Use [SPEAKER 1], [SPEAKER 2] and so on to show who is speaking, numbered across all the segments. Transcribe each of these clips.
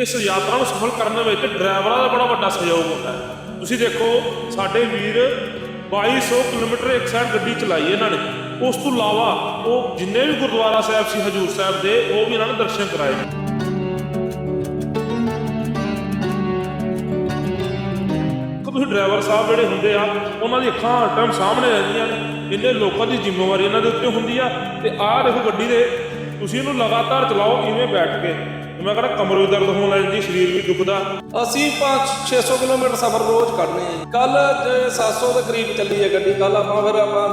[SPEAKER 1] ਇਸ ਯਾਤਰਾ ਨੂੰ ਸਫਲ ਕਰਨ ਵਿੱਚ ਡਰਾਈਵਰਾਂ ਦਾ ਬੜਾ ਵੱਡਾ ਸਹਿਯੋਗ ਹੁੰਦਾ ਹੈ। ਤੁਸੀਂ ਦੇਖੋ, ਸਾਡੇ ਵੀਰ 2200 ਕਿਲੋਮੀਟਰ ਇੱਕ ਸਾਈਡ ਗੱਡੀ ਚਲਾਈ ਇਹਨਾਂ ਨੇ। ਉਸ ਤੋਂ ਇਲਾਵਾ ਉਹ ਜਿੰਨੇ ਵੀ ਗੁਰਦੁਆਰਾ ਸਾਹਿਬ ਸੀ ਹਜੂਰ ਸਾਹਿਬ ਦੇ, ਉਹ ਵੀ ਇਹਨਾਂ ਨੇ ਦਰਸ਼ਨ ਕਰਾਏ। ਦੇਖੋ ਤੁਸੀਂ ਡਰਾਈਵਰ ਸਾਹਿਬ ਜਿਹੜੇ ਹੁੰਦੇ ਆ, ਉਹਨਾਂ ਦੀ ਅੱਖਾਂ ਹਰ ਟਾਈਮ ਸਾਹਮਣੇ ਰਹਿੰਦੀਆਂ ਨੇ। ਇੰਨੇ ਲੋਕਾਂ ਦੀ ਜ਼ਿੰਮੇਵਾਰੀ ਇਹਨਾਂ ਦੇ ਉੱਤੇ ਹੁੰਦੀ ਆ। ਤੇ ਆਹ ਦੇਖੋ ਗੱਡੀ ਦੇ, ਤੁਸੀਂ ਇਹਨੂੰ ਲਗਾਤਾਰ ਚਲਾਓ, ਇਵੇਂ ਬੈਠ ਕੇ। ਤੇ ਮੈਂ ਕਹਿੰਦਾ ਕਮਰ ਵੀ ਦਰਦ ਹੋਣ ਲੱਗ ਜਾਂਦੀ, ਸਰੀਰ ਵੀ ਦੁਖਦਾ।
[SPEAKER 2] ਅਸੀਂ 5 600 ਕਿਲੋਮੀਟਰ ਸਫ਼ਰ ਰੋਜ਼ ਕੱਢਨੇ ਆ। ਕੱਲ 700 ਦੇ ਕਰੀਬ ਚੱਲੀ ਹੈ ਗੱਡੀ ਕੱਲ ਆਪਾਂ ਫਿਰ ਆਪਾਂ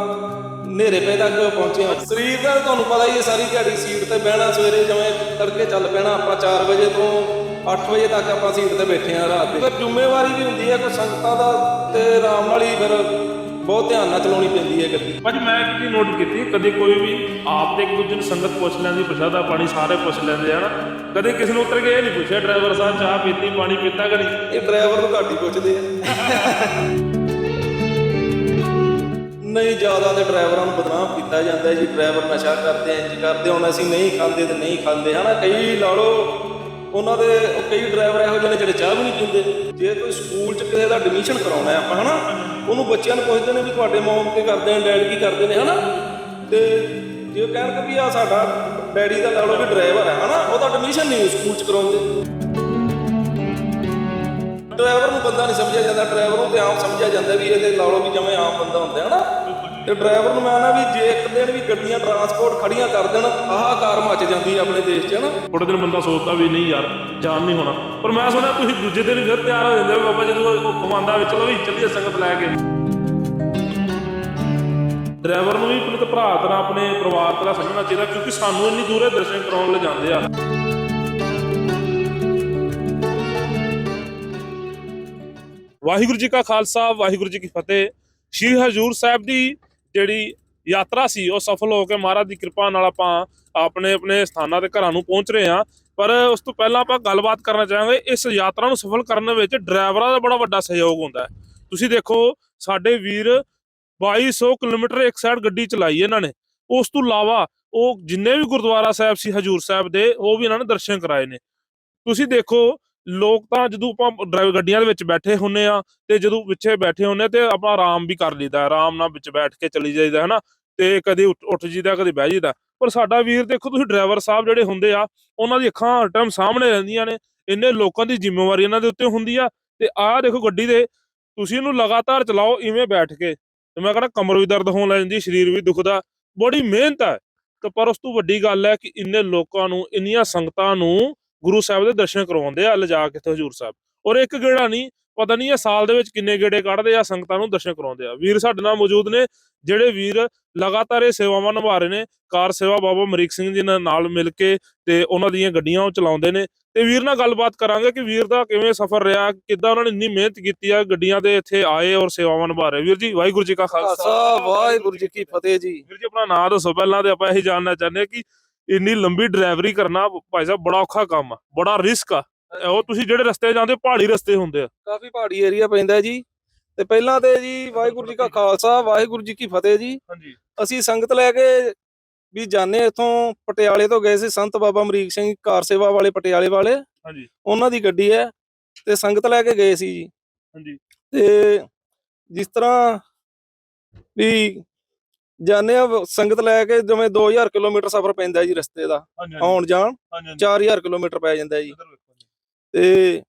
[SPEAKER 2] ਨੇਰੇ ਪੈ ਤੱਕ ਪਹੁੰਚੇ ਹਾਂ। ਸਰੀਰ ਦਾ ਤੁਹਾਨੂੰ ਪਤਾ ਹੀ ਹੈ, ਸਾਰੀ ਦਿਹਾੜੀ ਸੀਟ ਤੇ ਬਹਿਣਾ ਸਵੇਰੇ ਜਿਵੇਂ ਤੜਕੇ ਚੱਲ ਪੈਣਾ, ਆਪਾਂ 4 ਵਜੇ ਤੋਂ 8 ਵਜੇ ਤੱਕ ਆਪਾਂ ਸੀਟ ਤੇ ਬੈਠੇ ਆ ਰਾਤ ਦੇ। ਫਿਰ ਜ਼ਿੰਮੇਵਾਰੀ ਵੀ ਹੁੰਦੀ ਹੈ, ਕੋਈ ਸੰਗਤਾਂ ਦਾ ਤੇ ਆਰਾਮ ਨਾਲ ਹੀ ਫਿਰ ਬਹੁਤ ਧਿਆਨ ਨਾਲ ਚਲਾਉਣੀ ਪੈਂਦੀ ਹੈ ਗੱਡੀ।
[SPEAKER 1] ਭਾਜੀ ਮੈਂ ਇੱਕ ਚੀਜ਼ ਨੋਟ ਕੀਤੀ ਕਦੇ ਕੋਈ ਵੀ ਆਪ ਤੇ ਇੱਕ ਦੂਜੇ ਨੂੰ ਸੰਗਤ ਪੁੱਛ ਲੈਂਦੀ ਪ੍ਰਸ਼ਾਦਾ ਪਾਣੀ ਸਾਰੇ ਪੁੱਛ ਲੈਂਦੇ ਆ ਨਾ। ਕਦੇ ਕਿਸੇ ਨੂੰ ਉੱਤਰ ਕੇ ਇਹ ਨਹੀਂ ਪੁੱਛਿਆ ਡਰਾਈਵਰ ਸਾਹਿਬ ਚਾਹ ਪੀਤੀ ਪਾਣੀ ਪੀਤਾ ਕਿ ਨਹੀਂ
[SPEAKER 2] ਇਹ ਡਰਾਈਵਰ ਨੂੰ ਘੱਟ ਹੀ ਪੁੱਛਦੇ ਆ। ਨਹੀਂ ਜ਼ਿਆਦਾ ਤੇ ਡਰਾਈਵਰਾਂ ਨੂੰ ਬਦਨਾਮ ਕੀਤਾ ਜਾਂਦਾ ਜੀ। ਡਰਾਈਵਰ ਨਸ਼ਾ ਕਰਦੇ ਆ ਇੰਜ ਕਰਦੇ ਹੁਣ ਅਸੀਂ ਨਹੀਂ ਖਾਂਦੇ ਤੇ ਨਹੀਂ ਖਾਂਦੇ। ਹਨਾ ਕਈ ਲਾ ਲਓ ਉਹਨਾਂ ਦੇ ਕਈ ਡਰਾਈਵਰ ਇਹੋ ਜਿਹੇ ਨੇ ਜਿਹੜੇ ਚਾਹ ਵੀ ਨਹੀਂ ਪੀਂਦੇ। ਜੇ ਕੋਈ ਸਕੂਲ 'ਚ ਕਿਸੇ ਦਾ ਐਡਮਿਸ਼ਨ ਕਰਾਉਣਾ ਹੈ ਆਪਾਂ, ਹਨਾ, ਉਹਨੂੰ ਬੱਚਿਆਂ ਨੂੰ ਪੁੱਛਦੇ ਨੇ ਵੀ ਤੁਹਾਡੇ ਮੌਮ ਕੀ ਕਰਦੇ ਨੇ, ਡੈਡ ਕੀ ਕਰਦੇ ਨੇ, ਹਨਾ। ਤੇ ਜੇ ਕਹਿਣ ਕਿ ਵੀ ਆ ਸਾਡਾ ਡੈਡੀ ਦਾ ਲਾ ਲਓ ਵੀ ਡਰਾਈਵਰ ਹੈ, ਹਨਾ ਉਹਦਾ ਐਡਮਿਸ਼ਨ ਨਹੀਂ ਸਕੂਲ 'ਚ ਕਰਾਉਂਦੇ। ਡਰਾਈਵਰ ਨੂੰ ਬੰਦਾ ਨਹੀਂ ਸਮਝਿਆ ਜਾਂਦਾ, ਡਰਾਈਵਰ ਨੂੰ ਤੇ ਆਮ ਸਮਝਿਆ ਜਾਂਦਾ ਵੀ ਇਹਦੇ ਲਾ ਲਓ ਵੀ ਜਿਵੇਂ ਆਮ ਬੰਦਾ ਹੁੰਦਾ ਹੈ ਨਾ ਤੇ ਡਰਾਈਵਰ ਨੂੰ ਮੈਂ ਨਾ ਵੀ ਜੇ ਇੱਕ ਦਿਨ ਵੀ ਗੱਡੀਆਂ ਟਰਾਂਸਪੋਰਟ ਖੜੀਆਂ ਕਰ ਦੇਣ ਆਹਾਕਾਰ ਮਚ ਜਾਂਦੀ ਹੈ ਆਪਣੇ ਦੇਸ਼ 'ਚ ਨਾ
[SPEAKER 1] ਥੋੜੇ ਦਿਨ ਬੰਦਾ ਸੋਚਦਾ ਵੀ ਨਹੀਂ ਯਾਰ ਜਾਨ ਨਹੀਂ ਹੋਣਾ। ਪਰ ਮੈਂ ਸੁਣਿਆ ਤੁਸੀਂ ਦੂਜੇ ਦਿਨ ਫਿਰ ਤਿਆਰ ਹੋ ਜਾਂਦੇ ਹੋ ਬਾਬਾ ਜਦੋਂ ਉਹ ਕਮਾਂਦਾ ਵਿੱਚ ਚਲੋ ਵੀ ਚੱਲੀਏ ਸੰਗਤ ਲੈ ਕੇ। ਡਰਾਈਵਰ ਨੂੰ ਵੀ ਆਪਣੇ ਭਰਾ ਤਰ੍ਹਾਂ ਆਪਣੇ ਪਰਿਵਾਰ ਤਰ੍ਹਾਂ ਸਮਝਣਾ ਚਾਹੀਦਾ, ਕਿਉਂਕਿ ਸਾਨੂੰ ਇੰਨੀ ਦੂਰੇ ਦਰਸ਼ਨ ਕਰਾਉਣ ਲਈ ਜਾਂਦੇ ਆ। ਵਾਹਿਗੁਰੂ ਜੀ ਕਾ ਖਾਲਸਾ, ਵਾਹਿਗੁਰੂ ਜੀ ਕੀ ਫਤਿਹ। ਸ਼੍ਰੀ ਹਜੂਰ ਸਾਹਿਬ ਦੀ ਜਿਹੜੀ ਯਾਤਰਾ ਸੀ, ਉਹ ਸਫਲ ਹੋ ਕੇ ਮਹਾਰਾਜ ਦੀ ਕਿਰਪਾ ਨਾਲ ਆਪਾਂ ਆਪਣੇ ਆਪਣੇ ਸਥਾਨਾਂ ਤੇ ਘਰਾਂ ਨੂੰ ਪਹੁੰਚ ਰਹੇ ਹਾਂ। ਪਰ ਉਸ ਤੋਂ ਪਹਿਲਾਂ ਆਪਾਂ ਗੱਲਬਾਤ ਕਰਨਾ ਚਾਹਾਂਗੇ, ਇਸ ਯਾਤਰਾ ਨੂੰ ਸਫਲ ਕਰਨ ਵਿੱਚ ਡਰਾਈਵਰਾਂ ਦਾ ਬੜਾ ਵੱਡਾ ਸਹਿਯੋਗ ਹੁੰਦਾ ਹੈ। ਤੁਸੀਂ ਦੇਖੋ, ਸਾਡੇ ਵੀਰ 2200 ਕਿਲੋਮੀਟਰ ਇੱਕ ਸਾਈਡ ਗੱਡੀ ਚਲਾਈ ਇਹਨਾਂ ਨੇ। ਉਸ ਤੋਂ ਇਲਾਵਾ ਉਹ ਜਿੰਨੇ ਵੀ ਗੁਰਦੁਆਰਾ ਸਾਹਿਬ ਸੀ ਹਜੂਰ ਸਾਹਿਬ ਦੇ, ਉਹ ਵੀ ਇਹਨਾਂ ਨੇ ਦਰਸ਼ਨ ਕਰਾਏ ਨੇ। ਤੁਸੀਂ ਦੇਖੋ ਲੋਕ ਤਾਂ ਜਦੋਂ ਆਪਾਂ ਡਰਾਈਵ ਗੱਡੀਆਂ ਦੇ ਵਿੱਚ ਬੈਠੇ ਹੁੰਨੇ ਆ ਤੇ ਜਦੋਂ ਪਿੱਛੇ ਬੈਠੇ ਹੁੰਨੇ ਤੇ ਆਪਾਂ ਆਰਾਮ ਵੀ ਕਰ ਲਈਦਾ, ਆਰਾਮ ਨਾਲ ਵਿੱਚ ਬੈਠ ਕੇ ਚਲੀ ਜਾਈਦਾ, ਹਨਾ? ਤੇ ਕਦੇ ਉੱਠ ਉੱਠ ਜੀਦਾ ਕਦੇ ਬਹਿ ਜੀਦਾ ਪਰ ਸਾਡਾ ਵੀਰ ਦੇਖੋ, ਤੁਸੀਂ ਡਰਾਈਵਰ ਸਾਹਿਬ ਜਿਹੜੇ ਹੁੰਦੇ ਆ, ਉਹਨਾਂ ਦੀ ਅੱਖਾਂ ਹਰ ਟਾਈਮ ਸਾਹਮਣੇ ਰਹਿੰਦੀਆਂ ਨੇ। ਇੰਨੇ ਲੋਕਾਂ ਦੀ ਜ਼ਿੰਮੇਵਾਰੀ ਇਹਨਾਂ ਦੇ ਉੱਤੇ ਹੁੰਦੀ ਆ। ਤੇ ਆਹ ਦੇਖੋ ਗੱਡੀ ਦੇ, ਤੁਸੀਂ ਇਹਨੂੰ ਲਗਾਤਾਰ ਚਲਾਓ, ਇਵੇਂ ਬੈਠ ਕੇ। ਤੇ ਮੈਂ ਕਹਿੰਦਾ ਕਮਰ ਵੀ ਦਰਦ ਹੋਣ ਲੱਗ ਜਾਂਦੀ, ਸਰੀਰ ਵੀ ਦੁਖਦਾ। ਬੜੀ ਮਿਹਨਤ ਹੈ ਤੇ ਪਰ ਉਸ ਤੋਂ ਵੱਡੀ ਗੱਲ ਹੈ ਕਿ ਇੰਨੇ ਲੋਕਾਂ ਨੂੰ, ਇੰਨੀਆਂ ਸੰਗਤਾਂ ਨੂੰ ਗੁਰੂ ਸਾਹਿਬ ਦੇ ਦਰਸ਼ਨ ਕਰਵਾਉਂਦੇ ਆ ਲਿਜਾ ਕੇ ਤੇ ਹਜੂਰ ਸਾਹਿਬ। ਔਰ ਇੱਕ ਗੇੜਾ ਨਹੀਂ ਪਤਾ ਨਹੀਂ ਇਹ ਸਾਲ ਦੇ ਵਿੱਚ ਕਿੰਨੇ ਗੇੜੇ ਕੱਢਦੇ ਆ ਸੰਗਤਾਂ ਨੂੰ ਦਰਸ਼ਨ ਕਰਾਉਂਦੇ ਆ। ਵੀਰ ਸਾਡੇ ਨਾਲ ਮੌਜੂਦ ਨੇ ਜਿਹੜੇ ਵੀਰ ਲਗਾਤਾਰ ਇਹ ਸੇਵਾਵਾਂ ਨਿਭਾ ਰਹੇ ਨੇ। ਕਾਰ ਸੇਵਾ ਬਾਬਾ ਅਮਰੀਕ ਸਿੰਘ ਜੀ ਨਾਲ ਮਿਲ ਕੇ ਤੇ ਉਹਨਾਂ ਦੀਆਂ ਗੱਡੀਆਂ ਉਹ ਚਲਾਉਂਦੇ ਨੇ। ਤੇ ਵੀਰ ਨਾਲ ਗੱਲਬਾਤ ਕਰਾਂਗੇ ਕਿ ਵੀਰ ਦਾ ਕਿਵੇਂ ਸਫ਼ਰ ਰਿਹਾ ਕਿੱਦਾਂ ਉਹਨਾਂ ਨੇ ਇੰਨੀ ਮਿਹਨਤ ਕੀਤੀ ਆ ਗੱਡੀਆਂ ਦੇ ਇੱਥੇ ਆਏ ਔਰ ਸੇਵਾਵਾਂ ਨਿਭਾ ਰਹੇ। ਵੀਰ ਜੀ ਵਾਹਿਗੁਰੂ ਜੀ ਕਾ ਖਾਲਸਾ।
[SPEAKER 2] ਵਾਹਿਗੁਰੂ ਜੀ ਕੀ ਫਤਿਹ ਜੀ।
[SPEAKER 1] ਵੀਰ ਜੀ ਆਪਣਾ ਨਾਮ ਦੱਸੋ। ਪਹਿਲਾਂ ਤੇ ਆਪਾਂ ਇਹ ਜਾਣਨਾ ਚਾਹੁੰਦੇ ਹਾਂ ਕਿ ਇੰਨੀ ਲੰਬੀ ਡਰਾਈਵਰੀ ਕਰਨਾ ਭਾਈ ਸਾਹਿਬ ਬੜਾ ਔਖਾ ਕੰਮ ਆ ਬੜਾ ਰਿਸਕ ਆ। ਉਹ ਤੁਸੀਂ ਜਿਹੜੇ ਰਸਤੇ ਜਾਂਦੇ ਪਹਾੜੀ ਰਸਤੇ ਹੁੰਦੇ ਆ।
[SPEAKER 2] ਕਾਫੀ ਪਹਾੜੀ ਏਰੀਆ ਪੈਂਦਾ ਜੀ। ਤੇ ਪਹਿਲਾਂ ਤੇ ਜੀ ਵਾਹਿਗੁਰੂ ਜੀ ਕਾ ਖਾਲਸਾ ਵਾਹਿਗੁਰੂ ਜੀ ਕੀ ਫਤਿਹ ਜੀ।
[SPEAKER 1] ਹਾਂਜੀ।
[SPEAKER 2] ਅਸੀਂ ਸੰਗਤ ਲੈ ਕੇ ਵੀ ਜਾਣੇ ਇਥੋਂ ਪਟਿਆਲੇ ਤੋਂ ਗਏ ਸੀ ਸੰਤ ਬਾਬਾ ਅਮਰੀਕ ਸਿੰਘ ਕਾਰ ਸੇਵਾ ਵਾਲੇ ਪਟਿਆਲੇ ਵਾਲੇ।
[SPEAKER 1] ਹਾਂਜੀ।
[SPEAKER 2] ਉਹਨਾਂ ਦੀ ਗੱਡੀ ਹੈ ਤੇ ਸੰਗਤ ਲੈ ਕੇ ਗਏ ਸੀ ਜੀ।
[SPEAKER 1] ਹਾਂਜੀ।
[SPEAKER 2] ਤੇ ਜਿਸ ਤਰ੍ਹਾਂ ਵੀ ਜਾਣੇ ਆ ਸੰਗਤ ਲੈ ਕੇ ਜਿਵੇਂ 2000 ਕਿਲੋਮੀਟਰ ਸਫ਼ਰ ਪੈਂਦਾ ਜੀ ਰਸਤੇ ਦਾ ਆਉਣ ਜਾਣ
[SPEAKER 1] ਹਾਂਜੀ
[SPEAKER 2] 4000 ਕਿਲੋਮੀਟਰ ਪੈ ਜਾਂਦਾ ਜੀ। ਤੇ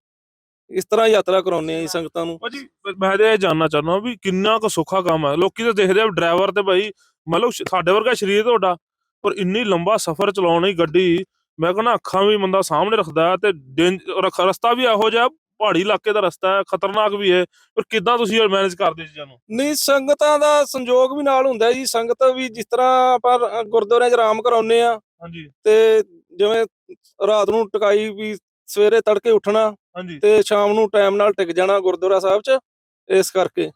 [SPEAKER 2] ਇਸ ਤਰ੍ਹਾਂ ਯਾਤਰਾ ਕਰਾਉਂਦੇ ਆ ਜੀ ਸੰਗਤਾਂ ਨੂੰ।
[SPEAKER 1] ਭਾਜੀ ਮੈਂ ਤੇ ਇਹ ਜਾਨਣਾ ਚਾਹੁੰਦਾ ਵੀ ਕਿੰਨਾ ਕੁ ਸੌਖਾ ਕੰਮ ਹੈ। ਲੋਕੀ ਤਾਂ ਦੇਖਦੇ ਆ ਡਰਾਈਵਰ ਤੇ ਭਾਈ ਮਤਲਬ ਸਾਡੇ ਵਰਗਾ ਸ਼ਰੀਰ ਤੁਹਾਡਾ ਪਰ ਇੰਨੀ ਲੰਬਾ ਸਫ਼ਰ ਚਲਾਉਣੀ ਗੱਡੀ ਮੈਂ ਕਹਿੰਦਾ ਅੱਖਾਂ ਵੀ ਬੰਦਾ ਸਾਹਮਣੇ ਰੱਖਦਾ ਤੇ ਰਸਤਾ ਵੀ ਇਹੋ ਜਿਹਾ ਪਹਾੜੀ ਇਲਾਕੇ ਦਾ ਰਸਤਾ ਹੈ ਖਤਰਨਾਕ ਵੀ ਹੈ ਪਰ ਕਿੱਦਾਂ ਤੁਸੀਂ ਮੈਨੇਜ ਕਰਦੇ ਚੀਜ਼ਾਂ ਨੂੰ?
[SPEAKER 2] ਨਹੀਂ ਸੰਗਤਾਂ ਦਾ ਸੰਯੋਗ ਵੀ ਨਾਲ ਹੁੰਦਾ ਜੀ ਸੰਗਤ ਵੀ ਜਿਸ ਤਰ੍ਹਾਂ ਆਪਾਂ ਰ- ਗੁਰਦੁਆਰਿਆਂ 'ਚ ਆਰਾਮ ਕਰਾਉਂਦੇ ਆ
[SPEAKER 1] ਹਾਂਜੀ।
[SPEAKER 2] ਤੇ ਜਿਵੇਂ ਰਾਤ ਨੂੰ ਟਿਕਾਈ ਵੀ ਸਵੇਰੇ ਤੜਕੇ ਉੱਠਣਾ
[SPEAKER 1] ਹਾਂਜੀ।
[SPEAKER 2] ਤੇ ਸ਼ਾਮ ਨੂੰ ਟਾਈਮ ਨਾਲ ਟਿਕ ਜਾਣਾ ਗੁਰਦੁਆਰਾ ਸਾਹਿਬ 'ਚ। ਇਸ ਕਰਕੇ।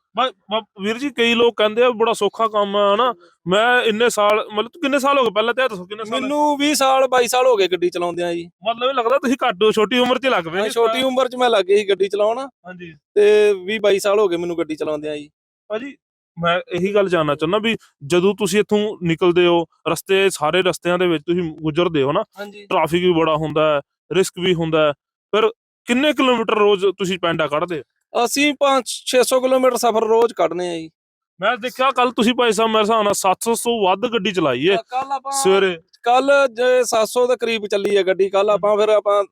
[SPEAKER 1] ਵੀਰ ਜੀ ਕਈ ਲੋਕ ਕਹਿੰਦੇ ਆ ਬੜਾ ਸੌਖਾ ਕੰਮ ਹੈ ਹਨਾ। ਮੈਂ ਇੰਨੇ ਸਾਲ ਮਤਲਬ ਕਿੰਨੇ ਸਾਲ ਹੋ ਗਏ? ਪਹਿਲਾਂ ਤੇ ਇਹ ਦੱਸੋ ਕਿੰਨੇ ਸਾਲ
[SPEAKER 2] ਮੈਨੂੰ 20 ਸਾਲ 22 ਸਾਲ ਹੋ ਗਏ ਗੱਡੀ ਚਲਾਉਂਦਿਆਂ ਜੀ।
[SPEAKER 1] ਮਤਲਬ ਇਹ ਲੱਗਦਾ ਤੁਸੀਂ ਘੱਟ ਹੋ, ਛੋਟੀ ਉਮਰ 'ਚ ਲੱਗ ਪਏ
[SPEAKER 2] ਮੈਂ। ਛੋਟੀ ਉਮਰ 'ਚ ਮੈਂ ਲੱਗ ਗਈ ਸੀ ਗੱਡੀ ਚਲਾਉਣ।
[SPEAKER 1] ਹਾਂਜੀ।
[SPEAKER 2] ਤੇ 20 22 ਸਾਲ ਹੋ ਗਏ ਮੈਨੂੰ ਗੱਡੀ ਚਲਾਉਂਦਿਆਂ ਜੀ।
[SPEAKER 1] ਭਾਜੀ ਮੈਂ ਇਹੀ ਗੱਲ ਜਾਨਣਾ ਚਾਹੁੰਦਾ ਵੀ ਜਦੋਂ ਤੁਸੀਂ ਇੱਥੋਂ ਨਿਕਲਦੇ ਹੋ ਰਸਤੇ ਸਾਰੇ ਰਸਤਿਆਂ ਦੇ ਵਿੱਚ ਤੁਸੀਂ ਗੁਜ਼ਰਦੇ ਹੋ ਨਾ
[SPEAKER 2] ਹਾਂਜੀ।
[SPEAKER 1] ਟ੍ਰੈਫਿਕ ਵੀ ਬੜਾ ਹੁੰਦਾ ਹੈ ਰਿਸਕ ਵੀ ਹੁੰਦਾ ਹੈ। ਫਿਰ ਕਿੰਨੇ ਕਿਲੋਮੀਟਰ ਰੋਜ਼ ਤੁਸੀਂ ਪੈਂਡਾ ਕੱਢਦੇ ਹੋ?
[SPEAKER 2] ਅਸੀਂ 5 600 ਕਿਲੋਮੀਟਰ ਸਫ਼ਰ ਰੋਜ਼ ਕੱਢਨੇ ਆ ਜੀ।
[SPEAKER 1] ਮੈਂ ਦੇਖਿਆ ਕੱਲ ਤੁਸੀਂ ਭਾਈ ਸਾਹਿਬ ਮੇਰੇ ਹਿਸਾਬ ਨਾਲ 700 ਤੋਂ ਵੱਧ ਗੱਡੀ ਚਲਾਈ ਏ।
[SPEAKER 2] ਕੱਲ ਆਪਾਂ
[SPEAKER 1] ਸਵੇਰੇ।
[SPEAKER 2] ਕੱਲ ਜੇ 700 ਦੇ ਕਰੀਬ ਚੱਲੀ ਹੈ ਗੱਡੀ ਕੱਲ ਆਪਾਂ ਫਿਰ ਆਪਾਂ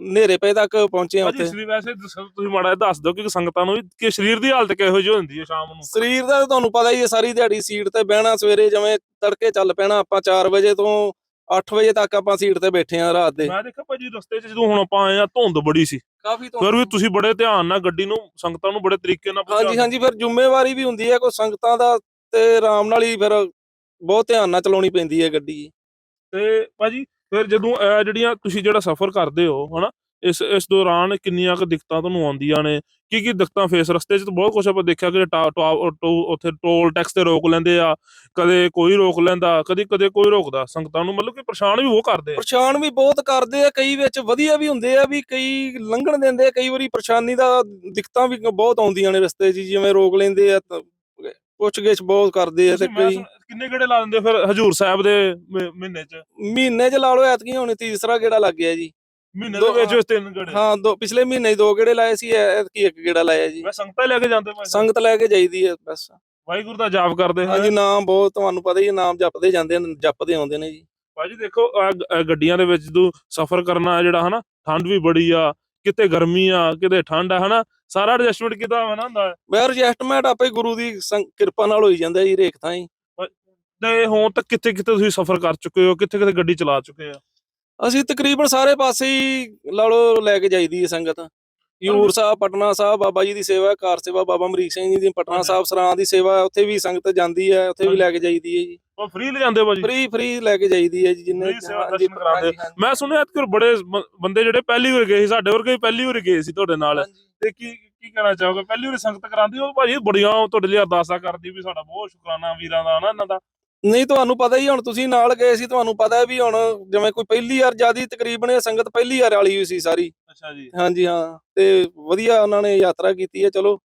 [SPEAKER 2] ਨੇਰੇ ਪਏ ਤੱਕ ਪਹੁੰਚੇ ਆ ਉੱਥੇ।
[SPEAKER 1] ਸਰੀਰ ਵੈਸੇ ਦੱਸੋ, ਤੁਸੀਂ ਮਾੜਾ ਦੱਸ ਦਿਓ ਕਿ ਸੰਗਤਾਂ ਨੂੰ ਕਿ ਸਰੀਰ ਦੀ ਹਾਲਤ ਕਿਹੋ ਜਿਹੀ ਹੁੰਦੀ ਹੈ ਸ਼ਾਮ ਨੂੰ?
[SPEAKER 2] ਸਰੀਰ ਦਾ ਤੁਹਾਨੂੰ ਪਤਾ ਹੀ ਹੈ ਸਾਰੀ ਦਿਹਾੜੀ ਸੀਟ ਤੇ ਬਹਿਣਾ ਸਵੇਰੇ ਜਿਵੇਂ ਤੜਕੇ ਚੱਲ ਪੈਣਾ ਆਪਾਂ 4 ਵਜੇ ਤੋਂ 8 ਵਜੇ ਤੱਕ ਆਪਾਂ ਸੀਟ ਤੇ ਬੈਠੇ ਆ ਰਾਤ ਦੇ।
[SPEAKER 1] ਮੈਂ ਦੇਖਿਆ ਭਾਜੀ ਰਸਤੇ 'ਚ ਜਦੋਂ ਹੁਣ ਆਪਾਂ ਆਏ ਆ ਧੁੰਦ ਬੜੀ ਸੀ।
[SPEAKER 2] ਕਾਫੀ
[SPEAKER 1] ਫਿਰ ਵੀ ਤੁਸੀਂ ਬੜੇ ਧਿਆਨ ਨਾਲ ਗੱਡੀ ਨੂੰ ਸੰਗਤਾਂ ਨੂੰ ਬੜੇ ਤਰੀਕੇ ਨਾਲ
[SPEAKER 2] ਹਾਂਜੀ। ਹਾਂਜੀ ਫਿਰ ਜ਼ਿੰਮੇਵਾਰੀ ਵੀ ਹੁੰਦੀ ਹੈ ਕੋਈ ਸੰਗਤਾਂ ਦਾ ਤੇ ਆਰਾਮ ਨਾਲ ਹੀ ਫਿਰ ਬਹੁਤ ਧਿਆਨ ਨਾਲ ਚਲਾਉਣੀ ਪੈਂਦੀ ਹੈ ਗੱਡੀ।
[SPEAKER 1] ਤੇ ਭਾਜੀ ਫਿਰ ਜਦੋਂ ਇਹ ਜਿਹੜੀਆਂ ਤੁਸੀਂ ਜਿਹੜਾ ਸਫ਼ਰ ਕਰਦੇ ਹੋ ਹਨਾ ਇਸ ਇਸ ਦੌਰਾਨ ਕਿੰਨੀਆਂ ਕੁ ਦਿੱਕਤਾਂ ਤੁਹਾਨੂੰ ਆਉਂਦੀਆਂ ਨੇ? ਕੀ ਕੀ ਦਿੱਕਤਾਂ ਫੇਸ ਰਸਤੇ 'ਚ? ਤਾਂ ਬਹੁਤ ਕੁਝ ਆਪਾਂ ਦੇਖਿਆ ਕਿ ਟਾ- ਟਾ- ਟੋ- ਉੱਥੇ ਟੋਲ ਟੈਕਸ ਤੇ ਰੋਕ ਲੈਂਦੇ ਆ ਕਦੇ ਕੋਈ ਰੋਕ ਲੈਂਦਾ ਕਦੇ ਕਦੇ ਕੋਈ ਰੋਕਦਾ। ਸੰਗਤਾਂ ਨੂੰ ਮਤਲਬ ਕਿ ਪਰੇਸ਼ਾਨ ਵੀ ਉਹ ਕਰਦੇ ਆ।
[SPEAKER 2] ਪਰੇਸ਼ਾਨ ਵੀ ਬਹੁਤ ਕਰਦੇ ਆ ਕਈ ਵਿੱਚ ਵਧੀਆ ਵੀ ਹੁੰਦੇ ਆ ਵੀ ਕਈ ਲੰਘਣ ਦਿੰਦੇ ਆ ਕਈ ਵਾਰੀ ਪਰੇਸ਼ਾਨੀ ਦਾ ਦਿੱਕਤਾਂ ਵੀ ਬਹੁਤ ਆਉਂਦੀਆਂ ਨੇ ਰਸਤੇ 'ਚ ਜਿਵੇਂ ਰੋਕ ਲੈਂਦੇ ਆ ਤਾਂ ਪੁੱਛ ਗਿੱਛ ਬਹੁਤ ਕਰਦੇ ਆ ਤੇ
[SPEAKER 1] ਤੁਸੀਂ ਮੈਂ
[SPEAKER 2] ਕਈ
[SPEAKER 1] ਸੁਣ- ਕਿੰਨੇ ਗੇੜੇ ਲਾ ਦਿੰਦੇ ਫਿਰ ਹਜੂਰ ਸਾਹਿਬ ਦੇ ਮਹੀਨੇ 'ਚ?
[SPEAKER 2] ਮਹੀਨੇ 'ਚ ਲਾ ਲਓ ਐਤਕੀ ਹੁਣ ਤੀਸਰਾ ਗੇੜਾ ਲੱਗ ਗਿਆ ਜੀ।
[SPEAKER 1] ਮਹੀਨੇ
[SPEAKER 2] ਦੋ-
[SPEAKER 1] ਦੇ ਵਿੱਚ ਵਿੱਚ ਤਿੰਨ ਗੇੜੇ।
[SPEAKER 2] ਹਾਂ ਦੋ ਪਿਛਲੇ ਮਹੀਨੇ 'ਚ ਦੋ ਗੇੜੇ ਲਾਏ ਸੀ ਐਤਕੀ ਇੱਕ ਗੇੜਾ ਲਾਇਆ ਜੀ?
[SPEAKER 1] ਮੈਂ ਸੰਗਤਾਂ ਹੀ ਲੈ ਕੇ ਜਾਂਦੇ ਸਾਹਿਬ।
[SPEAKER 2] ਸੰਗਤ ਲੈ ਕੇ ਜਾਈਦੀ ਹੈ ਬਸ।
[SPEAKER 1] ਵਾਹਿਗੁਰੂ ਦਾ ਜਾਪ ਕਰਦੇ
[SPEAKER 2] ਹਾਂਜੀ ਨਾਮ ਬਹੁਤ ਤੁਹਾਨੂੰ ਪਤਾ ਹੀ ਹੈ, ਨਾਮ ਜਪਦੇ ਜਾਂਦੇ ਨੇ ਜਪਦੇ ਆਉਂਦੇ ਨੇ ਜੀ।
[SPEAKER 1] ਭਾਜੀ ਦੇਖੋ ਆਹ ਗ- ਆਹ ਗੱਡੀਆਂ ਦੇ ਵਿੱਚ ਜਦੋਂ ਸਫ਼ਰ ਕਰਨਾ ਹੈ ਜਿਹੜਾ ਹਨਾ ਠੰਡ ਵੀ ਬੜੀ ਆ ਕਿਤੇ ਗਰਮੀ ਆ ਕਿਤੇ ਠੰਡ ਆ ਹਨਾ ਸਾਰਾ ਐਡਜਸਟਮੈਂਟ ਕਿਦਾਂ ਹੋਣਾ ਹੁੰਦਾ ਹੈ।
[SPEAKER 2] ਵੈਰ ਐਡਜਸਟਮੈਂਟ ਆਪੇ ਗੁਰੂ ਦੀ ਸੰਗ- ਕਿਰਪਾ ਨਾਲ ਹੋਈ ਜਾਂਦਾ ਜੀ ਰੇਖ ਥਾਂ ਹੀ।
[SPEAKER 1] ਤੇ ਹੁਣ ਤੱਕ ਕਿੱਥੇ ਕਿੱਥੇ ਤੁਸੀਂ ਸਫ਼ਰ ਕਰ ਚੁੱਕੇ ਹੋ ਕਿੱਥੇ ਕਿੱਥੇ ਗੱਡੀ ਚਲਾ ਚੁੱਕੇ ਆ?
[SPEAKER 2] ਅਸੀਂ ਤਕਰੀਬਨ ਸਾਰੇ ਪਾਸੇ ਹੀ ਲਾ ਲਓ ਲੈ ਕੇ ਜਾਈਦੀ ਹੈ ਸੰਗਤ ਹਜ਼ੂਰ ਸਾਹਿਬ ਪਟਨਾ ਸਾਹਿਬ ਬਾਬਾ ਜੀ ਦੀ ਸੇਵਾ ਕਾਰ ਸੇਵਾ ਬਾਬਾ ਅਮਰੀਕ ਸਿੰਘ ਜੀ ਦੀ ਪਟਨਾ। ਸਾਹਿਬ ਸਰਾਂ ਦੀ ਸੇਵਾ ਉੱਥੇ ਵੀ ਸੰਗਤ ਜਾਂਦੀ ਹੈ ਉੱਥੇ ਵੀ। ਲੈ ਕੇ ਜਾਈਦੀ ਹੈ ਜੀ
[SPEAKER 1] ਉਹ ਫ੍ਰੀ ਲੈ ਜਾਂਦੇ ਭਾਜੀ
[SPEAKER 2] ਫ੍ਰੀ ਫ੍ਰੀ ਲੈ ਕੇ ਜਾਈਦੀ ਹੈ ਜੀ ਜਿੰਨੇ
[SPEAKER 1] ਦਰਸ਼ਨ ਕਰਾਉਂਦੇ। ਮੈਂ ਸੁਣਿਆ ਕਿ ਬੜੇ ਬੰਦੇ ਜਿਹੜੇ ਪਹਿਲੀ ਵਾਰ ਗਏ ਸੀ ਸਾਡੇ ਵਰਗੇ ਪਹਿਲੀ ਵਾਰ ਗਏ ਸੀ ਤੁਹਾਡੇ ਨਾਲ। ਤੇ ਕੀ ਕੀ ਕਹਿਣਾ ਚਾਹੋਗੇ ਪਹਿਲੀ ਵਾਰ ਸੰਗਤ ਕਰਾਉਂਦੀ ਉਹ ਭਾਜੀ ਬੜੀਆਂ ਤੁਹਾਡੇ ਲਈ ਅਰਦਾਸਾਂ ਕਰਦੀ ਵੀ ਸਾਡਾ ਬਹੁਤ ਸ਼ੁਕਰਾਨਾ ਵੀਰਾਂ ਦਾ ਹਨਾ ਇਹਨਾਂ ਦਾ
[SPEAKER 2] ਨਹੀਂ ਤੁਹਾਨੂੰ ਪਤਾ ਹੀ ਹੁਣ ਤੁਸੀਂ ਨਾਲ ਗਏ ਸੀ ਤੁਹਾਨੂੰ ਪਤਾ ਹੈ ਵੀ ਹੁਣ ਜਿਵੇਂ ਕੋਈ ਪਹਿਲੀ ਵਾਰ ਜਿਆਦੀ ਤਕਰੀਬਨ ਇਹ ਸੰਗਤ ਪਹਿਲੀ ਵਾਰ ਵਾਲੀ ਹੋਈ ਸੀ ਸਾਰੀ।
[SPEAKER 1] ਅੱਛਾ ਜੀ।
[SPEAKER 2] ਹਾਂਜੀ ਹਾਂ ਤੇ ਵਧੀਆ ਉਹਨਾਂ ਨੇ ਯਾਤਰਾ ਕੀਤੀ ਹੈ ਚਲੋ।